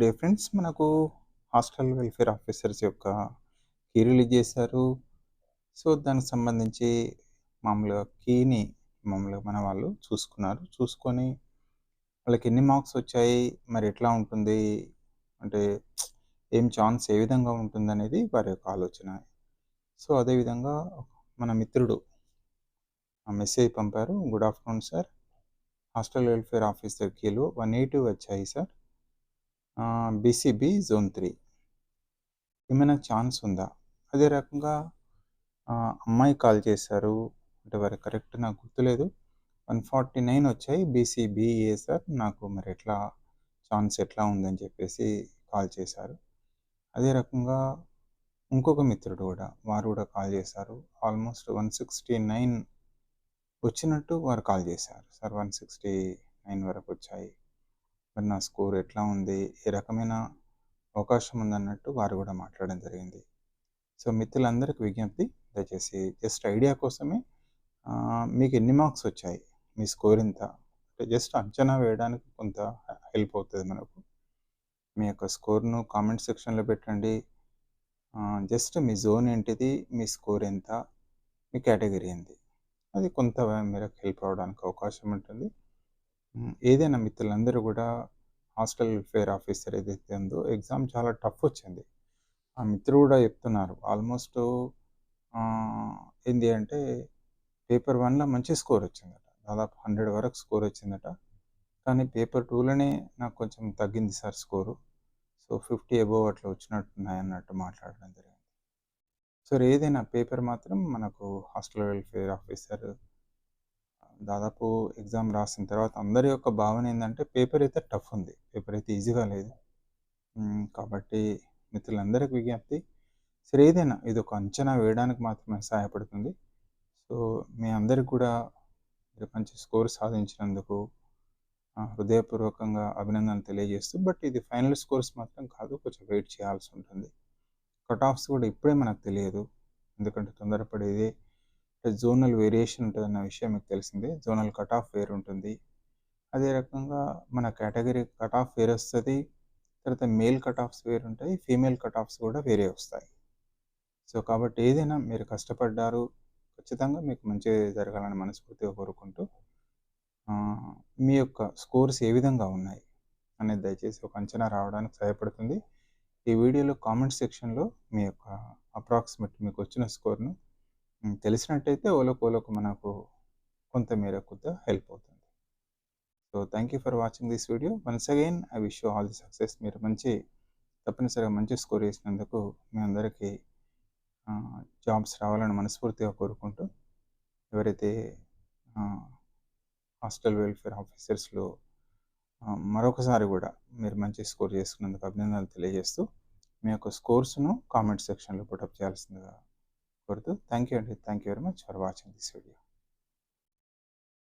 Day friends మనకు hostel welfare officers యొక్క key release చేశారు. సో దానికి సంబంధించి మామూలుగా కీని మామూలుగా మన వాళ్ళు చూసుకున్నారు. చూసుకొని వాళ్ళకి ఎన్ని మార్క్స్ వచ్చాయి మరి ఎట్లా ఉంటుంది అంటే ఏం ఛాన్స్ ఏ విధంగా ఉంటుంది అనేది వారి యొక్క ఆలోచన. సో అదేవిధంగా మన మిత్రుడు మెసేజ్ పంపారు. Good afternoon sir. Hostel welfare officer కీలో one eighty వచ్చాయి సార్. బీసీబీ జోన్ త్రీ ఏమైనా ఛాన్స్ ఉందా? అదే రకంగా అమ్మాయి కాల్ చేశారు. అంటే వారి కరెక్ట్ నాకు గుర్తులేదు. వన్ ఫార్టీ నైన్ వచ్చాయి. BCBA sir? నాకు మరి ఎట్లా ఛాన్స్ ఎట్లా ఉందని చెప్పేసి కాల్ చేశారు. అదే రకంగా ఇంకొక మిత్రుడు కూడా వారు కూడా కాల్ చేశారు. ఆల్మోస్ట్ వన్ సిక్స్టీ నైన్ వచ్చినట్టు వారు కాల్ చేశారు. సార్ వన్ సిక్స్టీ నైన్ వరకు వచ్చాయి. మరి నా స్కోర్ ఎట్లా ఉంది? ఏ రకమైన అవకాశం ఉందన్నట్టు వారు కూడా మాట్లాడడం జరిగింది. సో మిత్రులందరికీ విజ్ఞప్తి దయచేసి జస్ట్ ఐడియా కోసమే మీకు ఎన్ని మార్క్స్ వచ్చాయి? మీ స్కోర్ ఎంత అంటే జస్ట్ అంచనా వేయడానికి కొంత హెల్ప్ అవుతుంది మనకు. మీ యొక్క స్కోర్ను కామెంట్ సెక్షన్లో పెట్టండి. జస్ట్ మీ జోన్ ఏంటిది? మీ స్కోర్ ఎంత? మీ కేటగిరీ ఏంటి అది కొంత మేరకు హెల్ప్ అవడానికి అవకాశం ఉంటుంది. ఏదైనా మిత్రులందరూ కూడా హాస్టల్ వెల్ఫేర్ ఆఫీసర్ ఏదైతే ఉందో ఎగ్జామ్ చాలా టఫ్ వచ్చింది. ఆ మిత్రుడు కూడా చెప్తున్నారు ఆల్మోస్ట్ ఏంటి అంటే పేపర్ వన్లో మంచి స్కోర్ వచ్చిందట. దాదాపు హండ్రెడ్ వరకు స్కోర్ వచ్చిందట. కానీ పేపర్ టూలోనే నాకు కొంచెం తగ్గింది sir score. So fifty above అట్లా వచ్చినట్టున్నాయి అన్నట్టు మాట్లాడడం జరిగింది. సో ఏదైనా పేపర్ మాత్రం మనకు హాస్టల్ వెల్ఫేర్ ఆఫీసర్ దాదాపు ఎగ్జామ్ రాసిన తర్వాత అందరి యొక్క భావన ఏంటంటే పేపర్ అయితే టఫ్ ఉంది. పేపర్ అయితే ఈజీగా లేదు. కాబట్టి మిత్రులందరికీ విజ్ఞప్తి సరే ఏదైనా ఇది ఒక అంచనా వేయడానికి మాత్రమే సహాయపడుతుంది. సో మీ అందరికి కూడా మీరు మంచి స్కోర్ సాధించినందుకు హృదయపూర్వకంగా అభినందనలు తెలియజేస్తూ బట్ ఇది ఫైనల్ స్కోర్స్ మాత్రం కాదు కొంచెం వెయిట్ చేయాల్సి ఉంటుంది. కట్ ఆఫ్స్ కూడా ఇప్పుడే మనకు తెలియదు. ఎందుకంటే తొందరపడేది జోనల్ వేరియేషన్ ఉంటుంది అన్న విషయం మీకు తెలిసిందే. జోనల్ కట్ ఆఫ్ వేర్ ఉంటుంది. అదే రకంగా మన కేటగిరీ కట్ ఆఫ్ వేర్ వస్తుంది. తర్వాత మేల్ కట్ ఆఫ్స్ వేరు ఉంటాయి. ఫీమేల్ కట్ ఆఫ్స్ కూడా వేరే వస్తాయి. సో కాబట్టి ఏదైనా మీరు కష్టపడ్డారు ఖచ్చితంగా మీకు మంచి జరగాలని మనస్ఫూర్తిగా కోరుకుంటూ మీ యొక్క స్కోర్స్ ఏ విధంగా ఉన్నాయి అనేది దయచేసి ఒక అంచనా రావడానికి సహాయపడుతుంది. ఈ వీడియోలో కామెంట్ సెక్షన్లో మీ యొక్క అప్రాక్సిమేట్ మీకు వచ్చిన స్కోర్ను తెలిసినట్టయితే ఓలోకోలోకి మనకు కొంత మేరకు హెల్ప్ అవుతుంది. So thank you for watching this video. Once again I wish you all the success. మీరు మంచి తప్పనిసరిగా మంచి స్కోర్ చేసినందుకు మీ అందరికీ జాబ్స్ రావాలని మనస్ఫూర్తిగా కోరుకుంటూ ఎవరైతే హాస్టల్ వెల్ఫేర్ ఆఫీసర్స్లో మరొకసారి కూడా మీరు మంచి స్కోర్ చేసుకున్నందుకు అభినందనలు తెలియజేస్తూ మీ యొక్క స్కోర్స్ను కామెంట్ సెక్షన్లో పుటప్ చేయాల్సిందిగా కోరుతూ థ్యాంక్ యూ అండి. Thank you very much for watching this video.